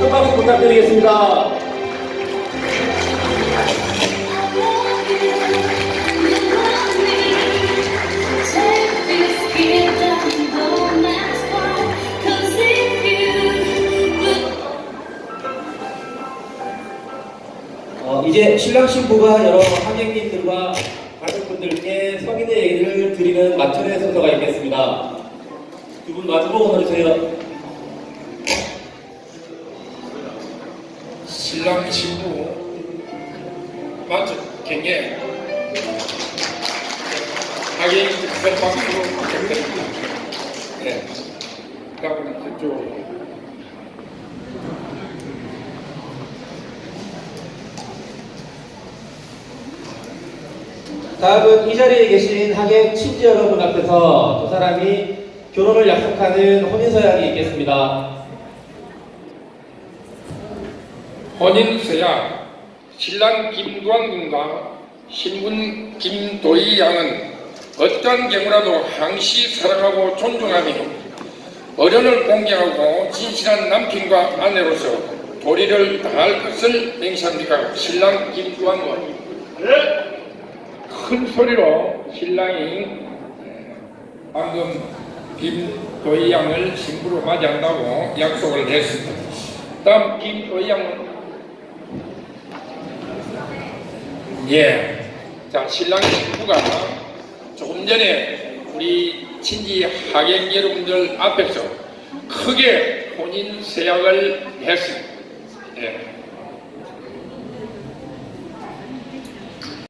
큰 박수 부탁드리겠습니다. 어, 이제 신랑 신부가 여러 하객님들과 가족분들께 성인의 얘기를 드리는 마천의 순서가 있겠습니다. 두 분 마주보고 서주세요. 신랑 신부 맞죠? 경례 하객 큰 박수로 부탁드립니다. 네. 다음은 그쪽으로. 다음은 이 자리에 계신 하객 친지 여러분 앞에서 두 사람이 결혼을 약속하는 혼인서약이 있겠습니다. 혼인서야 신랑 김두한 군과 신군 김도희 양은 어떠한 경우라도 항시 사랑하고 존중하며 어른을 공경하고 진실한 남편과 아내로서 도리를 다할 것을 맹세합니다. 신랑 김두한 군. 큰 소리로 신랑이 방금 김도희 양을 신부로 맞이한다고 약속을 했습니다. 다음 김도희 양은 예. 자, 신랑 신부가 조금 전에 우리 친지 하객 여러분들 앞에서 크게 혼인 서약을 했습니다. 예.